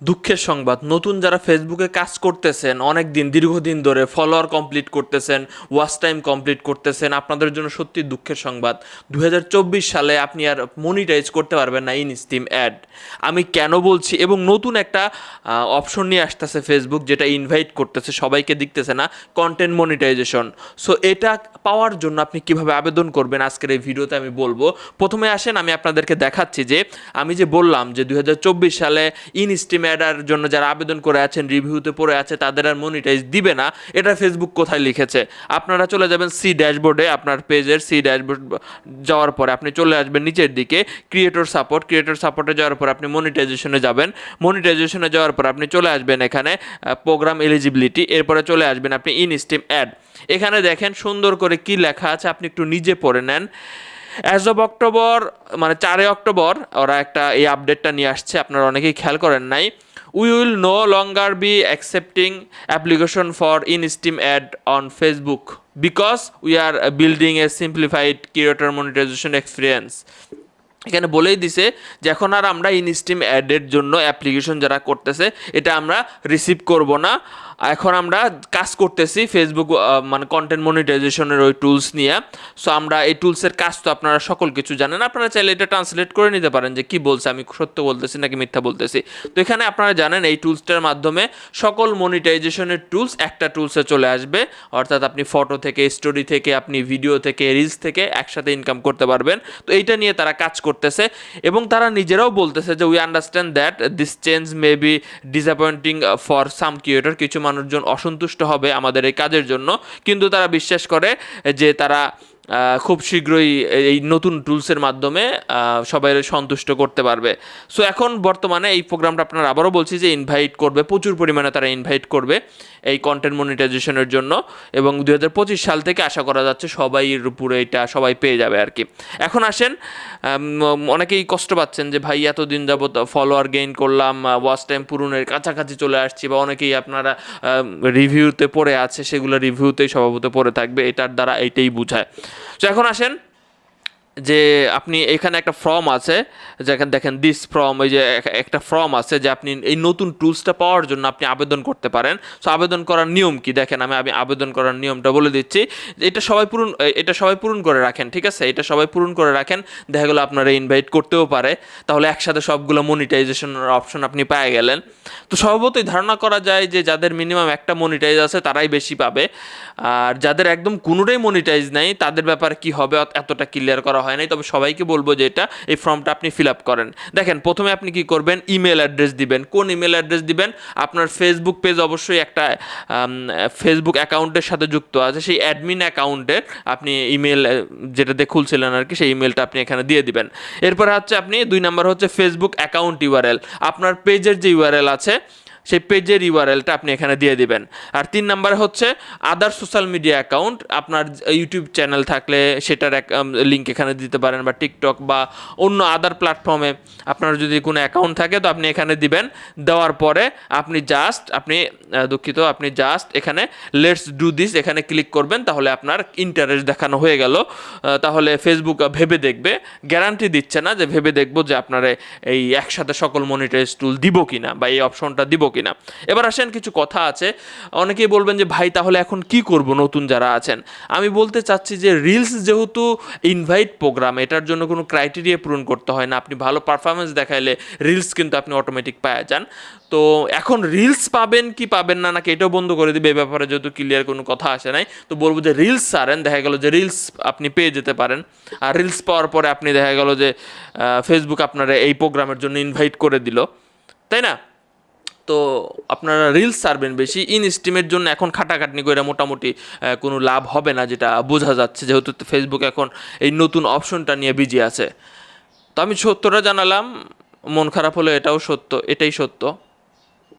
দুঃখের সংবাদ, নতুন যারা ফেসবুকে কাজ করতেছেন অনেক দিন দীর্ঘদিন ধরে ফলোয়ার কমপ্লিট করতেছেন ওয়াচ টাইম কমপ্লিট করতেছেন, আপনাদের জন্য সত্যি দুঃখের সংবাদ। দুই হাজার চব্বিশ সালে আপনি আর মনিটাইজ করতে পারবেন না ইন স্টিম অ্যাড আমি কেন বলছি, এবং নতুন একটা অপশন নিয়ে আসতেছে ফেসবুক যেটা ইনভাইট করতেছে, সবাইকে দেখতেছে না কন্টেন্ট মনিটাইজেশন সো এটা পাওয়ার জন্য আপনি কীভাবে আবেদন করবেন আজকের এই ভিডিওতে আমি বলব। প্রথমে আসেন, আমি আপনাদেরকে দেখাচ্ছি যে, আমি যে বললাম যে দু হাজার চব্বিশ সালে ইন স্টিম অ্যাডার জন্য যারা আবেদন করে আছেন, রিভিউতে পড়ে আছে, তাদের আর মনিটাইজ দিবে না। এটা ফেসবুক কোথায় লিখেছে? আপনারা চলে যাবেন সি ড্যাশবোর্ডে আপনার পেজের সি ড্যাশবোর্ড যাওয়ার পরে আপনি চলে আসবেন নিচের দিকে ক্রিয়েটর সাপোর্ট ক্রিয়েটর সাপোর্টে যাওয়ার পর আপনি মনিটাইজেশনে যাবেন। মনিটাইজেশনে যাওয়ার পর আপনি চলে আসবেন এখানে প্রোগ্রাম এলিজিবিলিটি এরপরে চলে আসবেন আপনি ইন স্টিম অ্যাড এখানে দেখেন সুন্দর করে কি লেখা আছে, আপনি একটু নিজে পড়ে নেন। অ্যাজ অব অক্টোবর মানে চারই অক্টোবর ওরা একটা এই আপডেটটা নিয়ে আসছে। আপনারা অনেকেই খেয়াল করেন নাই। We will no longer be accepting application for instream ad on Facebook because we are building a simplified creator monetization experience এখানে বলেই দিছে যে এখন আর আমরা ইনস্টিম অ্যাডের জন্য অ্যাপ্লিকেশন যারা করতেছে, এটা আমরা রিসিভ করব না। এখন আমরা কাজ করতেছি ফেসবুক মানে কন্টেন্ট মনিটাইজেশনের ওই টুলস নিয়ে। সো আমরা এই টুলসের কাজ তো আপনারা সকল কিছু জানেন। আপনারা চাইলে এটা ট্রান্সলেট করে নিতে পারেন যে কি বলছে, আমি সত্য বলতেছি নাকি মিথ্যা বলতেছি। তো এখানে আপনারা জানেন এই টুলসটার মাধ্যমে সকল মনিটাইজেশনের টুলস একটা টুলসে চলে আসবে। অর্থাৎ আপনি ফটো থেকে স্টোরি থেকে, আপনি ভিডিও থেকে রিলস থেকে একসাথে ইনকাম করতে পারবেন। তো এইটা নিয়ে তারা কাজ করতেছে এবং তারা নিজেরাও বলতেছে যে we understand that this change may be disappointing for some creator কিছু মানুষজন অসন্তুষ্ট হবে আমাদের এই কাজের জন্য। কিন্তু তারা বিশ্বাস করে যে তারা খুব শীঘ্রই এই নতুন টুলসের মাধ্যমে সবাই সন্তুষ্ট করতে পারবে। সো এখন বর্তমানে এই প্রোগ্রামটা আপনারা আবারও বলছি যে ইনভাইট করবে, প্রচুর পরিমাণে তারা ইনভাইট করবে এই কন্টেন্ট মনিটাইজেশনের জন্য এবং দু হাজার পঁচিশ সাল থেকে আশা করা যাচ্ছে সবাই উপরে এটা সবাই পেয়ে যাবে আর কি। এখন আসেন অনেকেই কষ্ট পাচ্ছেন যে ভাই এতদিন যাবত ফলোয়ার গেইন করলাম ওয়াচ টাইম পূরণের কাছাকাছি চলে আসছি বা অনেকেই আপনারা রিভিউতে পড়ে আছে, সেগুলো রিভিউতেই স্বভাবত পড়ে থাকবে, এটার দ্বারা এইটাই বোঝায়। তো এখন আসেন যে আপনি এখানে একটা ফর্ম আছে, যেখানে দেখেন দিস ফর্ম এই যে একটা ফর্ম আছে যে আপনি এই নতুন টুলসটা পাওয়ার জন্য আপনি আবেদন করতে পারেন। সো আবেদন করার নিয়ম কি? দেখেন আমি আমি আবেদন করার নিয়মটা বলে দিচ্ছি। এটা সবাই পূরণ, এটা সবাই পূরণ করে রাখেন, ঠিক আছে? এটা সবাই পূরণ করে রাখেন। দেখা গেলো আপনারা ইনভাইট করতেও পারে। তাহলে একসাথে সবগুলো মনিটাইজেশনের অপশন আপনি পেয়ে গেলেন। তো স্বভাবতই ধারণা করা যায় যে যাদের মিনিমাম একটা মনিটাইজ আছে তারাই বেশি পাবে। আর যাদের একদম কোনোটাই মনিটাইজ নাই, তাদের ব্যাপারে কি হবে? এতটা ক্লিয়ার করা হয় নাই, তবে সবাইকে বলব যে এটা, এই ফর্মটা আপনি ফিল আপ করেন। দেখেন, প্রথমে আপনি কি করবেন? ইমেল অ্যাড্রেস দিবেন। কোন ইমেল অ্যাড্রেস দিবেন? আপনার ফেসবুক পেজ অবশ্যই একটা ফেসবুক অ্যাকাউন্টের সাথে যুক্ত আছে। সেই অ্যাডমিন অ্যাকাউন্টের আপনি ইমেল যেটা দিয়ে খুলছিলেন আর কি, সেই ইমেলটা আপনি এখানে দিয়ে দিবেন। এরপরে হচ্ছে আপনি, দুই নাম্বার হচ্ছে ফেসবুক অ্যাকাউন্ট ইউআরএল আপনার পেজের যে ইউআরএল আছে সেই পেজের ইউআরএলটা আপনি এখানে দিয়ে দিবেন। আর তিন নাম্বারে হচ্ছে আদার সোশ্যাল মিডিয়া অ্যাকাউন্ট আপনার ইউটিউব চ্যানেল থাকলে সেটার লিঙ্ক এখানে দিতে পারেন বা টিকটক বা অন্য আদার প্ল্যাটফর্মে আপনার যদি কোনো অ্যাকাউন্ট থাকে তো আপনি এখানে দিবেন। দেওয়ার পরে আপনি জাস্ট আপনি দুঃখিত, আপনি জাস্ট এখানে লেটস ডু দিস এখানে ক্লিক করবেন, তাহলে আপনার ইন্টারেস্ট দেখানো হয়ে গেল। তাহলে ফেসবুক ভেবে দেখবে। গ্যারান্টি দিচ্ছে না যে ভেবে দেখব যে আপনারা এই একসাথে সকল মনিটাইজ টুল দিব কিনা বা এই অপশনটা দিব কিনা। এবার আসেন কিছু কথা আছে। অনেকেই বলবেন যে, ভাই, তাহলে এখন কি করব নতুন যারা আছেন? আমি বলতে চাচ্ছি যে রিলস যেহেতু ইনভাইট প্রোগ্রাম এটার জন্য কোনো ক্রাইটেরিয়া পূরণ করতে হয় না। আপনি ভালো পারফরমেন্স দেখাইলে রিলস কিন্তু আপনি অটোমেটিক পাওয়া যান। তো এখন রিলস পাবেন কি পাবেন না, নাকি এটাও বন্ধ করে দিবে? এ ব্যাপারে যেহেতু ক্লিয়ার কোনো কথা আসে নাই। তো বলব যে রিলস সারেন দেখা গেল যে রিলস আপনি পেয়ে যেতে পারেন। আর রিলস পাওয়ার পরে আপনি দেখা গেল যে ফেসবুক আপনারা এই প্রোগ্রামের জন্য ইনভাইট করে দিল। তাই না? তো আপনারা রিলস সারবেন বেশি ইন স্টিমের জন্য এখন খাটাখাটনি করে মোটামুটি কোনো লাভ হবে না যেটা বোঝা যাচ্ছে, যেহেতু ফেসবুক এখন এই নতুন অপশনটা নিয়ে বিজি আছে। তো আমি সত্যটা জানালাম, মন খারাপ হলে এটাও সত্য, এটাই সত্য।